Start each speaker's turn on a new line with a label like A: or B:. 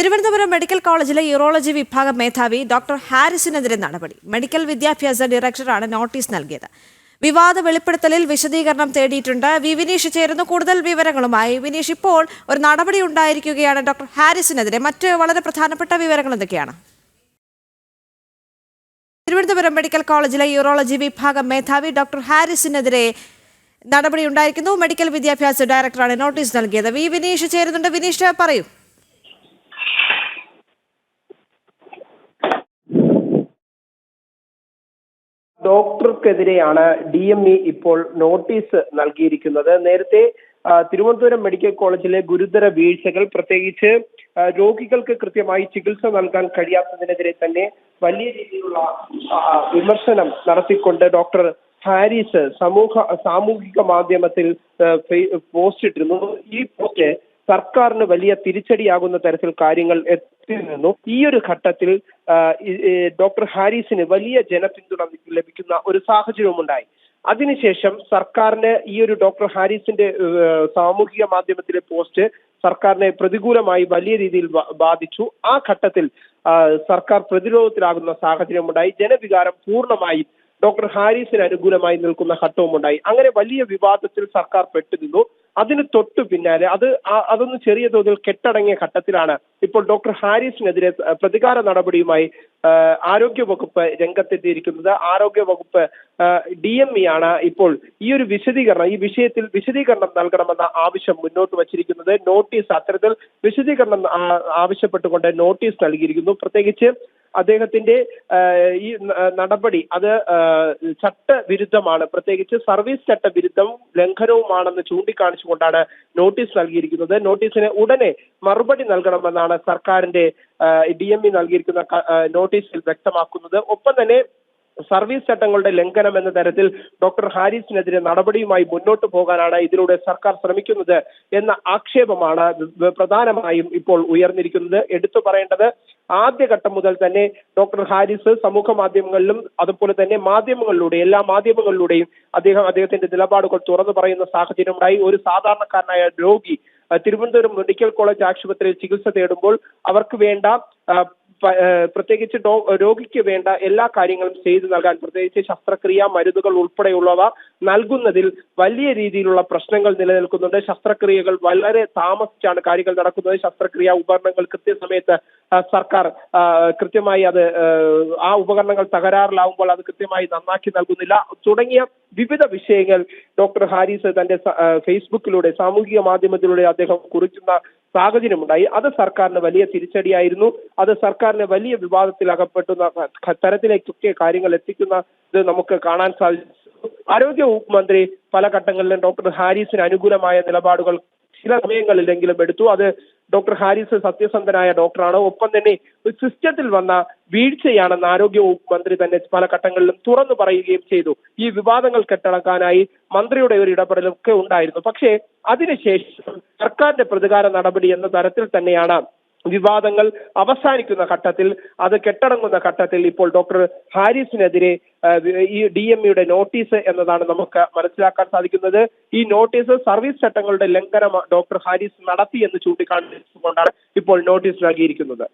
A: Thiruvananthapuram medical കോളേജിലെ urology വിഭാഗം മേധാവി ഡോക്ടർ ഹാരിസിനെതിരെ നടപടി. മെഡിക്കൽ വിദ്യാഭ്യാസ ഡയറക്ടറാണ് നോട്ടീസ് നൽകിയത്. വിവാദ വെളിപ്പെടുത്തലിൽ വിശദീകരണം തേടിയിട്ടുണ്ട്. വി വിനീഷ് ചേരുന്നു. കൂടുതൽ വിവരങ്ങളുമായി വിനീഷ് ഇപ്പോൾ ഒരു നടപടി ഉണ്ടായിരിക്കുകയാണ് ഡോക്ടർ ഹാരിസിനെതിരെ. മറ്റ് വളരെ പ്രധാനപ്പെട്ട വിവരങ്ങൾ എന്തൊക്കെയാണ്? തിരുവനന്തപുരം മെഡിക്കൽ കോളേജിലെ യൂറോളജി വിഭാഗം മേധാവി ഡോക്ടർ ഹാരിസിനെതിരെ നടപടി ഉണ്ടായിരിക്കുന്നു. മെഡിക്കൽ വിദ്യാഭ്യാസ ഡയറക്ടറാണ് നോട്ടീസ് നൽകിയത്. വി വിനീഷ് ചേരുന്നുണ്ട്. വിനീഷ് പറയൂ.
B: ഡോക്ടർക്കെതിരെയാണ് ഡി എം ഇ ഇപ്പോൾ നോട്ടീസ് നൽകിയിരിക്കുന്നത്. നേരത്തെ തിരുവനന്തപുരം മെഡിക്കൽ കോളേജിലെ ഗുരുതര വീഴ്ചകൾ പ്രത്യേകിച്ച് രോഗികൾക്ക് കൃത്യമായി ചികിത്സ നൽകാൻ കഴിയാത്തതിനെതിരെ തന്നെ വലിയ രീതിയിലുള്ള വിമർശനം നടത്തിക്കൊണ്ട് ഡോക്ടർ ഹാരിസ് സമൂഹ സാമൂഹിക മാധ്യമത്തിൽ പോസ്റ്റ് ഇട്ടിരുന്നു ഈ പോസ്റ്റ് സർക്കാരിന് വലിയ തിരിച്ചടിയാകുന്ന തരത്തിൽ കാര്യങ്ങൾ എത്തി നിന്നു ഈ ഒരു ഘട്ടത്തിൽ ഡോക്ടർ ഹാരിസിന് വലിയ ജനപിന്തുണ ലഭിക്കുന്ന ഒരു സാഹചര്യവുമുണ്ടായി അതിനുശേഷം സർക്കാരിന് ഈ ഒരു ഡോക്ടർ ഹാരിസിന്റെ സാമൂഹിക മാധ്യമത്തിലെ പോസ്റ്റ് സർക്കാരിനെ പ്രതികൂലമായി വലിയ രീതിയിൽ ബാധിച്ചു. ആ ഘട്ടത്തിൽ സർക്കാർ പ്രതിരോധത്തിലാകുന്ന സാഹചര്യമുണ്ടായി. ജനവികാരം പൂർണമായി ഡോക്ടർ ഹാരിസിന് അനുകൂലമായി നിൽക്കുന്ന ഘട്ടവുമുണ്ടായി. അങ്ങനെ വലിയ വിവാദത്തിൽ സർക്കാർ പെട്ടുനിന്നു. അതിന് തൊട്ടു പിന്നാലെ അത് അതൊന്ന് ചെറിയ തോതിൽ കെട്ടടങ്ങിയ ഘട്ടത്തിലാണ് ഇപ്പോൾ ഡോക്ടർ ഹാരിസിനെതിരെ പ്രതികാര നടപടിയുമായി ആരോഗ്യ വകുപ്പ് രംഗത്തെത്തിയിരിക്കുന്നത്. ആരോഗ്യ വകുപ്പ് ഡി എം ഇ ആണ് ഇപ്പോൾ ഈ ഒരു വിശദീകരണം ഈ വിഷയത്തിൽ വിശദീകരണം നൽകണമെന്ന ആവശ്യം മുന്നോട്ട് വച്ചിരിക്കുന്നത്. നോട്ടീസ് അത്തരത്തിൽ വിശദീകരണം ആവശ്യപ്പെട്ടുകൊണ്ട് നോട്ടീസ് നൽകിയിരിക്കുന്നു. പ്രത്യേകിച്ച് അദ്ദേഹത്തിന്റെ ഈ നടപടി അത് ചട്ടവിരുദ്ധമാണ്. പ്രത്യേകിച്ച് സർവീസ് ചട്ടവിരുദ്ധവും ലംഘനവുമാണെന്ന് ചൂണ്ടിക്കാണിച്ചുകൊണ്ടാണ് നോട്ടീസ് നൽകിയിരിക്കുന്നത്. നോട്ടീസിന് ഉടനെ മറുപടി നൽകണമെന്നാണ് സർക്കാരിന്റെ ഡി എം ഇ നൽകിയിരിക്കുന്ന നോട്ടീസിൽ വ്യക്തമാക്കുന്നത്. ഒപ്പം തന്നെ സർവീസ് ചട്ടങ്ങളുടെ ലംഘനം എന്ന തരത്തിൽ ഡോക്ടർ ഹാരിസിനെതിരെ നടപടിയുമായി മുന്നോട്ട് പോകാനാണ് ഇതിലൂടെ സർക്കാർ ശ്രമിക്കുന്നത് എന്ന ആക്ഷേപമാണ് പ്രധാനമായും ഇപ്പോൾ ഉയർന്നിരിക്കുന്നത്. എടുത്തു പറയേണ്ടത് ആദ്യഘട്ടം മുതൽ തന്നെ ഡോക്ടർ ഹാരിസ് സമൂഹ മാധ്യമങ്ങളിലും അതുപോലെ തന്നെ മാധ്യമങ്ങളിലൂടെ എല്ലാ മാധ്യമങ്ങളിലൂടെയും അദ്ദേഹം അദ്ദേഹത്തിന്റെ നിലപാടുകൾ തുറന്നു പറയുന്ന സാഹചര്യമുണ്ടായി. ഒരു സാധാരണക്കാരനായ രോഗി തിരുവനന്തപുരം മെഡിക്കൽ കോളേജ് ആശുപത്രിയിൽ ചികിത്സ തേടുമ്പോൾ അവർക്ക് വേണ്ട പ്രത്യേകിച്ച് രോഗിക്ക് വേണ്ട എല്ലാ കാര്യങ്ങളും ചെയ്തു നൽകാൻ പ്രത്യേകിച്ച് ശസ്ത്രക്രിയ മരുന്നുകൾ ഉൾപ്പെടെയുള്ളവ നൽകുന്നതിൽ വലിയ രീതിയിലുള്ള പ്രശ്നങ്ങൾ നിലനിൽക്കുന്നുണ്ട്. ശസ്ത്രക്രിയകൾ വളരെ താമസിച്ചാണ് കാര്യങ്ങൾ നടക്കുന്നത്. ശസ്ത്രക്രിയ ഉപകരണങ്ങൾ കൃത്യസമയത്ത് സർക്കാർ കൃത്യമായി അത് ആ ഉപകരണങ്ങൾ തകരാറിലാവുമ്പോൾ അത് കൃത്യമായി നന്നാക്കി നൽകുന്നില്ല. തുടങ്ങിയ വിവിധ വിഷയങ്ങൾ ഡോക്ടർ ഹാരിസ് തന്റെ ഫേസ്ബുക്കിലൂടെ സാമൂഹിക മാധ്യമത്തിലൂടെ അദ്ദേഹം കുറിക്കുന്ന സാഹചര്യമുണ്ടായി. അത് സർക്കാരിന് വലിയ തിരിച്ചടിയായിരുന്നു. അത് സർക്കാരിനെ വലിയ വിവാദത്തിൽ അകപ്പെട്ടുന്ന തരത്തിലേക്കൊക്കെ കാര്യങ്ങൾ എത്തിക്കുന്ന ഇത് നമുക്ക് കാണാൻ സാധിച്ചു. ആരോഗ്യ വകുപ്പ് മന്ത്രി പല ഘട്ടങ്ങളിലും ഡോക്ടർ ഹാരിസിന് അനുകൂലമായ നിലപാടുകൾ ചില സമയങ്ങളിലെങ്കിലും എടുത്തു. അത് ഡോക്ടർ ഹാരിസ് സത്യസന്ധനായ ഡോക്ടറാണ്. ഒപ്പം തന്നെ സിസ്റ്റത്തിൽ വന്ന വീഴ്ചയാണെന്ന് ആരോഗ്യ വകുപ്പ് മന്ത്രി തന്നെ പല ഘട്ടങ്ങളിലും തുറന്നു പറയുകയും ചെയ്തു. ഈ വിവാദങ്ങൾ കെട്ടടക്കാനായി മന്ത്രിയുടെ ഒരു ഇടപെടലൊക്കെ ഉണ്ടായിരുന്നു. പക്ഷേ അതിനുശേഷം സർക്കാരിന്റെ പ്രതികാര നടപടി എന്ന തരത്തിൽ തന്നെയാണ് വിവാദങ്ങൾ അവസാനിക്കുന്ന ഘട്ടത്തിൽ അത് കെട്ടടങ്ങുന്ന ഘട്ടത്തിൽ ഇപ്പോൾ ഡോക്ടർ ഹാരിസിനെതിരെ ഈ ഡി എം ഇയുടെ നോട്ടീസ് എന്നതാണ് നമുക്ക് മനസ്സിലാക്കാൻ സാധിക്കുന്നത്. ഈ നോട്ടീസ് സർവീസ് ചട്ടങ്ങളുടെ ലംഘനം ഡോക്ടർ ഹാരിസ് നടത്തി എന്ന് ചൂണ്ടിക്കാണിച്ചുകൊണ്ടാണ് ഇപ്പോൾ നോട്ടീസ് നൽകിയിരിക്കുന്നത്.